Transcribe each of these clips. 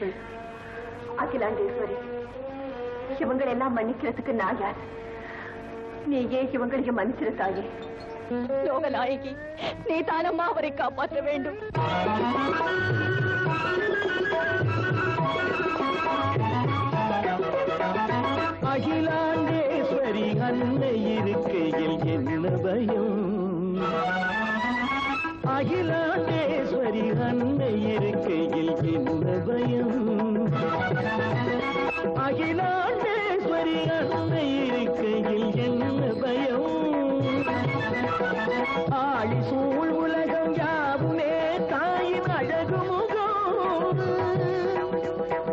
மன்னிச்சுடு அகிலாண்டேஸ்வரி இவங்களை எல்லாம் மன்னிக்கிறதுக்கு நான் யார்? நீயே இவங்களையும் மன்னிச்சிரு தாயே லோகநாயகி நீ தானம்மா அவரை காப்பாற்ற வேண்டும்? அகிலாண்டேஸ்வரி அன்னை இருக்கையில் என்ன பயம் அகிலாண்டேஸ்வரி அன்னை இருக்கையில் என்ன பயம். அகிலாண்டேஸ்வரி அன்னை இருக்கையில் என்ன பயம்? ஆழி சூழ் உலகம் யாவுமே தாயின் அழகு முகம்.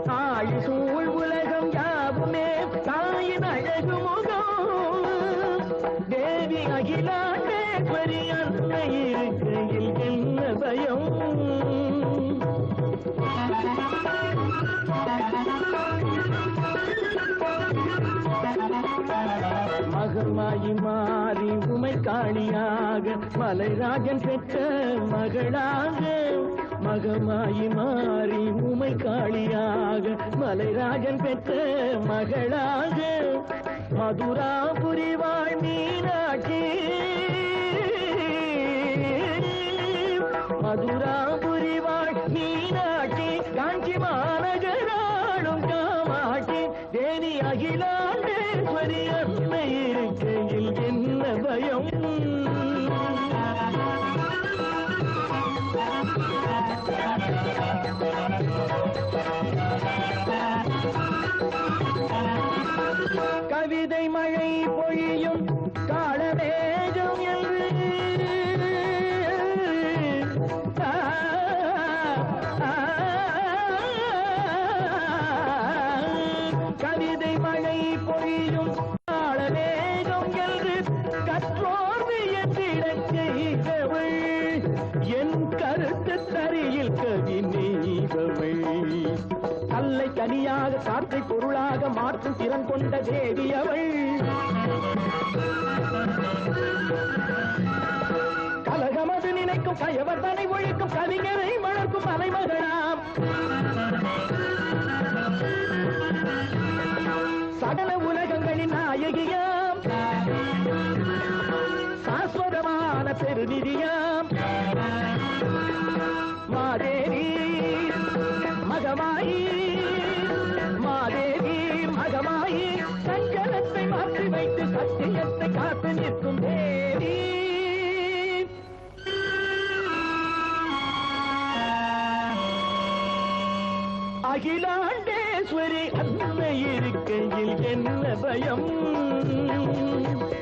ஆழி சூழ் உலகம் யாவுமே தாயின் அழகு முகம். தேவி அகிலா அகிலாண்டேஸ்வரி அன்னை இருக்கையில் என்ன பயம்? மகமாயி மாறி உமை காளியாக மலைராஜன் பெற்ற மகளாக மகமாயி மாறி உமை காளியாக மலைராஜன் பெற்ற மகளாக மதுராபுரி வாழ் மதுராபுரி வாழ் காஞ்சி மாநகராளும் காமாட்டி தேனி அகிலாண்டேஸ்வரி அன்னை இருக்கையில் என்ன பயம்? கவிதை மழை பொழியும் காற்றை பொருளாக மாற்றும் திறன் கொண்ட தேவி அவள். கலகமது நினைக்கும் கயவர் தனை ஒழிக்கும் கவிஞரை வளர்க்கும் அலைமகளாம் சகல உலகங்களின் நாயகியாம். சாஸ்வதமான பெருநிதியாம். மாதேவி மகமாயி. மாதேவி மகமாயி சஞ்சலத்தை மாற்றி வைத்து சத்தியத்தை காத்து நிற்கும் தேவி. அகிலாண்டேஸ்வரி அன்னை இருக்கையில் என்ன பயம் என்ன பயம்?